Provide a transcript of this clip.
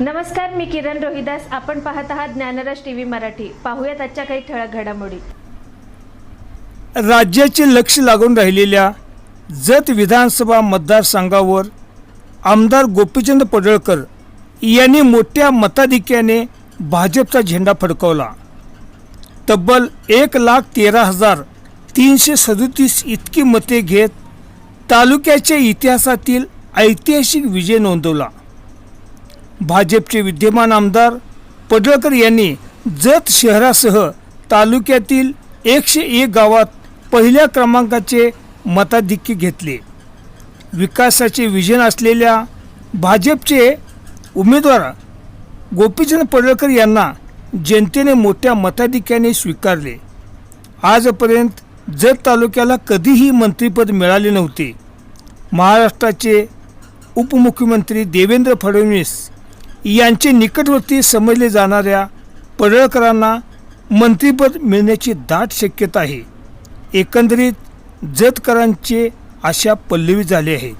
नमस्कार मी किरण रोहिदास. आपण पाहत आहात ज्ञानराज टी व्ही मराठी. पाहूयात आजच्या काही ठळक घडामोडी. राज्याचे लक्ष लागून राहिलेल्या जत विधानसभा मतदारसंघावर आमदार गोपीचंद पडळकर यांनी मोठ्या मताधिक्याने भाजपचा झेंडा फडकवला. तब्बल एक लाख तेरा हजार तीनशे सदोतीस इतकी मते घेत तालुक्याच्या इतिहासातील ऐतिहासिक विजय नोंदवला. भाजपचे विद्यमान आमदार पडळकर यांनी जत शहरासह तालुक्यातील एकशे एक गावात पहिल्या क्रमांकाचे मताधिक्य घेतले. विकासाचे विजन असलेल्या भाजपचे उमेदवार गोपीचंद पडळकर यांना जनतेने मोठ्या मताधिक्याने स्वीकारले. आजपर्यंत जत तालुक्याला कधीही मंत्रिपद मिळाले नव्हते. महाराष्ट्राचे उपमुख्यमंत्री देवेंद्र फडणवीस यांचे निकटवर्ती समजले जाणाऱ्या पडळकरांना मंत्रिपद मिळण्याची दाट शक्यता आहे. एकंदरीत जतकरांचे आशा पल्लवी झाले आहेत.